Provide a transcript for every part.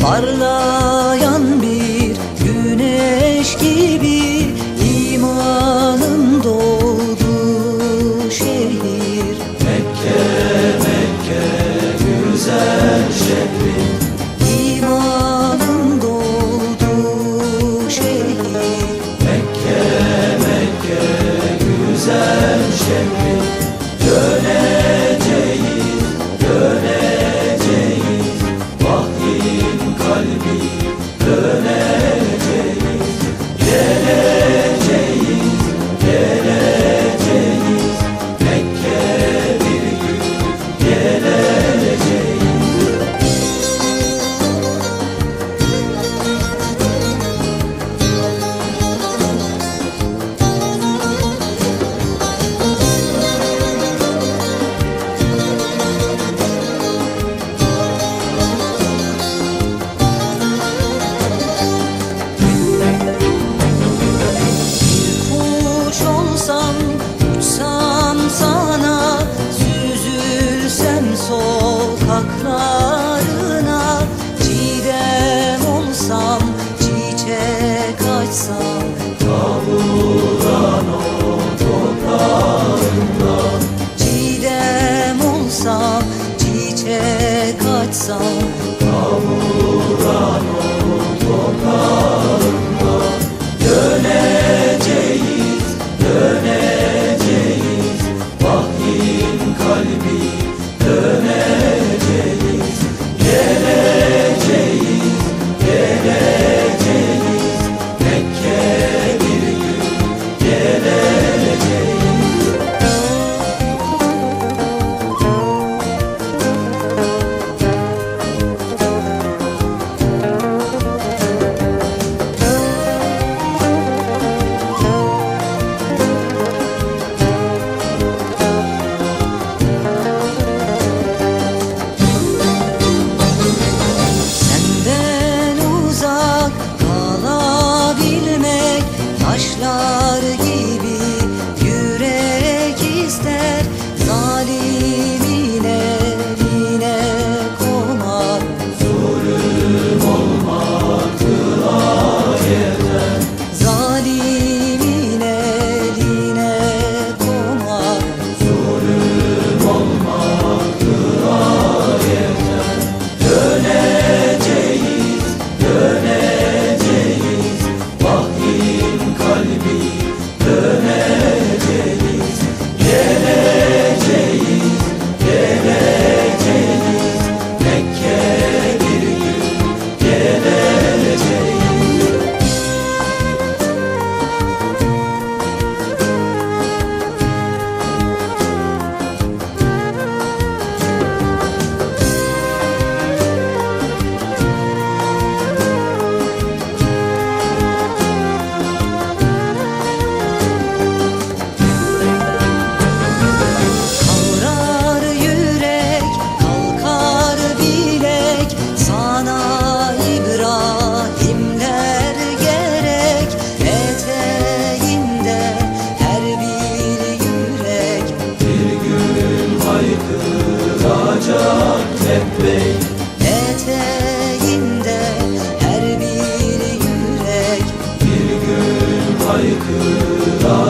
Parlayan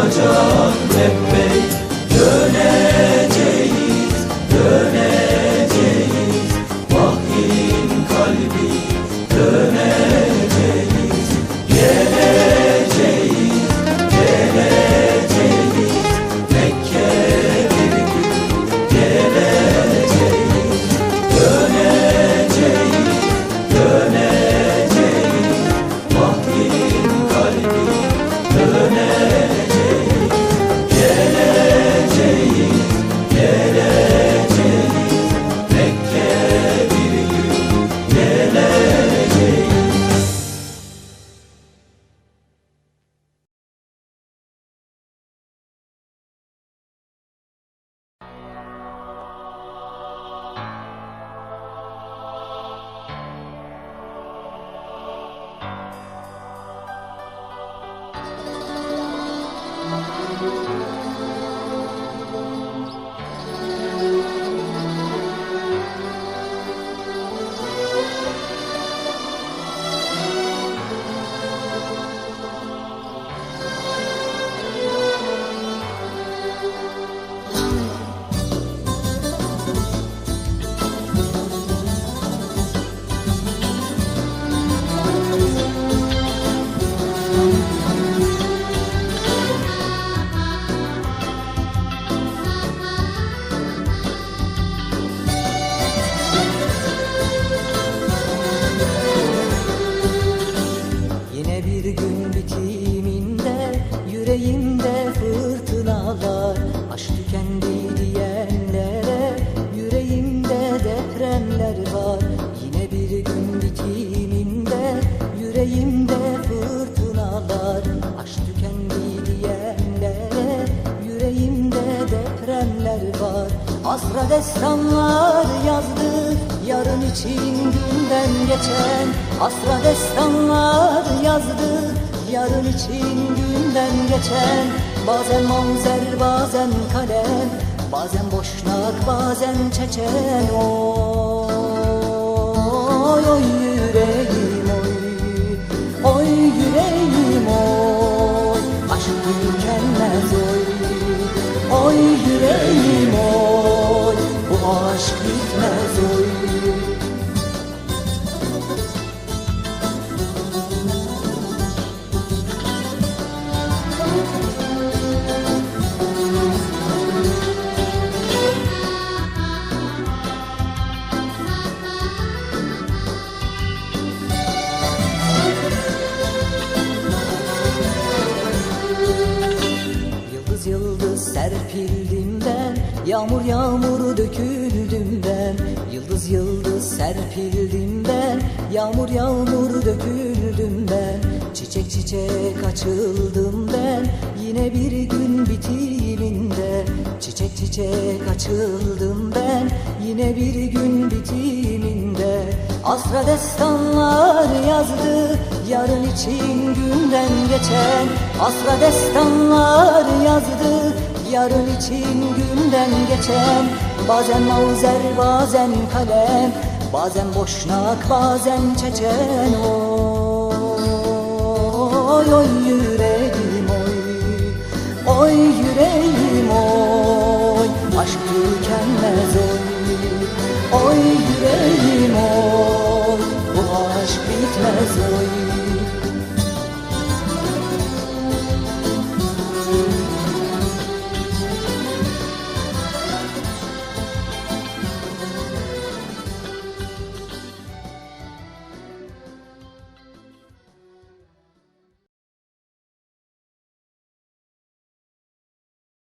olacak lebbeyk Döneceğiz, döneceğiz Vahyin kalbi döneceğiz Música destanlar yazdı. Yarın için günden geçen Asra destanlar yazdı. Yarın için günden geçen Bazen mavzer bazen kalem Bazen boşnak bazen çeçen. Oy serpildim ben Yağmur yağmur döküldüm ben Yıldız yıldız serpildim ben Yağmur yağmur döküldüm ben Çiçek çiçek açıldım ben Yine bir gün bitiminde Çiçek çiçek açıldım ben Yine bir gün bitiminde Asra destanlar yazdı Yarın için günden geçen Asra destanlar yazdı Yarın için günden geçen Bazen mauzer bazen kalem Bazen boşnak bazen çeçen. Oy oy yüreğim.